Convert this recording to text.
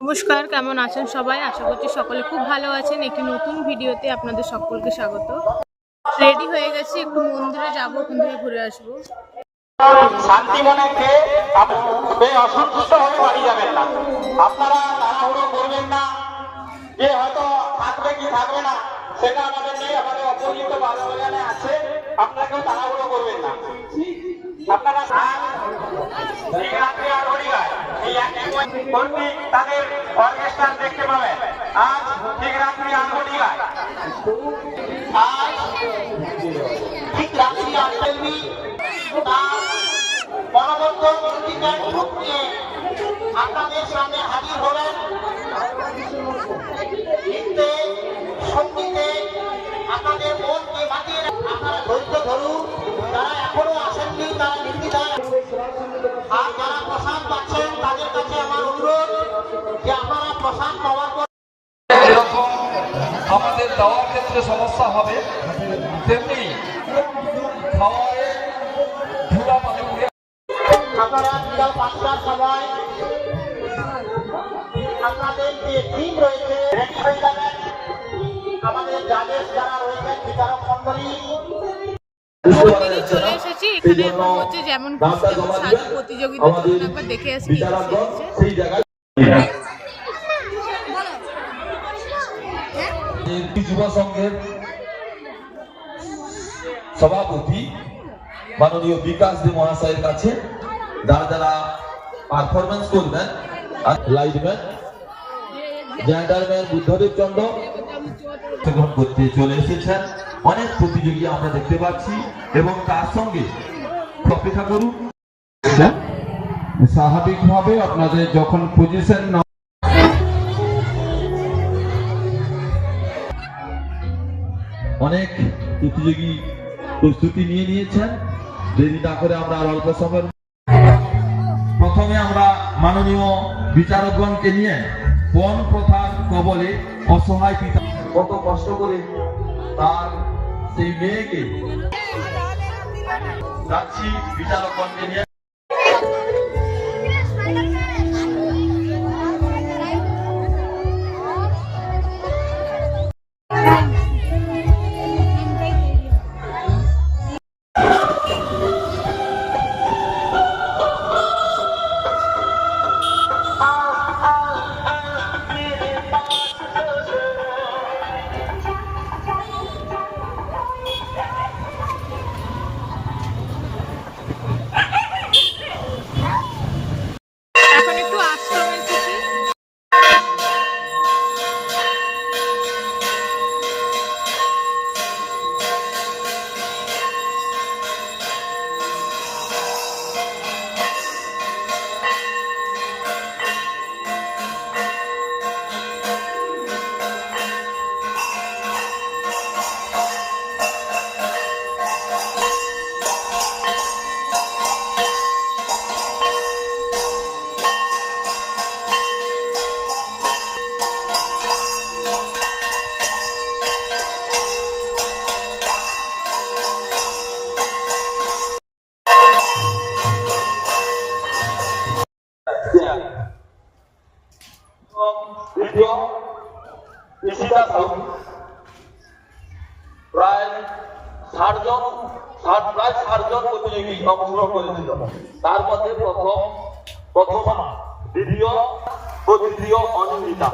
নমস্কার, কেমন আছেন সবাই? আশা করছি সকলে খুব ভালো আছেন। একটি নতুন ভিডিওতে আপনাদের সকলকে স্বাগত। রেডি হয়ে গেছি, একটু মন্দিরে যাব থেকে ঘুরে আসব। শান্তি মনে অসন্তুষ্ট হয়ে বাড়ি যাবেন না। আপনারা তাড়াহুড়ো করবেন না। যে হয়তো থাকবে কি থাকবে না, সেটা আমাদের আমাদের অপরিচিত আছে। তাড়াহুড়ো করবেন না। আপনারা আর শিবরাত্রি আর হরিগায় এই কর্তৃক তাদের অর্কেস্ট্রা দেখতে পাবেন। আজ ঠিক আর হরিগায় আজ ঠিক রাত্রি নিয়ে আপনাদের সামনে হাজির হলেন পাওয়ার পর যেরকম আমাদের দেওয়ার ক্ষেত্রে সমস্যা হবে তেমনি খাওয়ারে ধুলা পানি উড়ে আপনারা বিকাল পাঁচটার সময় আপনাদের যে টিম রয়েছে রেডি যাবেন আমাদের জাজেস যারা রয়েছেন বিচারক মন্ডলী। চলে এসেছি এখানে হচ্ছে যেমন সাজু প্রতিযোগিতা একবার দেখে আসি সেই জায়গায় যুব সংঘের সভাপতি মাননীয় বিকাশ দে মহাশয়ের কাছে যারা যারা পারফরমেন্স করবেন লাইটম্যান জেন্টারম্যান বুদ্ধদেব চন্দ্র অংশগ্রহণ করতে চলে এসেছেন। অনেক প্রতিযোগী আমরা দেখতে পাচ্ছি এবং তার সঙ্গে অপেক্ষা করুন স্বাভাবিকভাবে আপনাদের যখন পজিশন অনেক প্রতিযোগী প্রস্তুতি নিয়ে নিয়েছেন। দেরি না করে আমরা অল্প সময়ের প্রথমে আমরা মাননীয় বিচারকগণকে নিয়ে বন প্রথার কবলে অসহায় পিতা কত কষ্ট করে তার সেই মেয়েকে যাচ্ছি বিচারকগণকে নিয়ে। সাহু প্রায় ষাটজন, ষাট, প্রায় ষাট জন প্রতিযোগী অংশগ্রহণ করেছিল। তার মধ্যে প্রথম প্রথম দ্বিতীয় ও তৃতীয় অনিন্দিতা।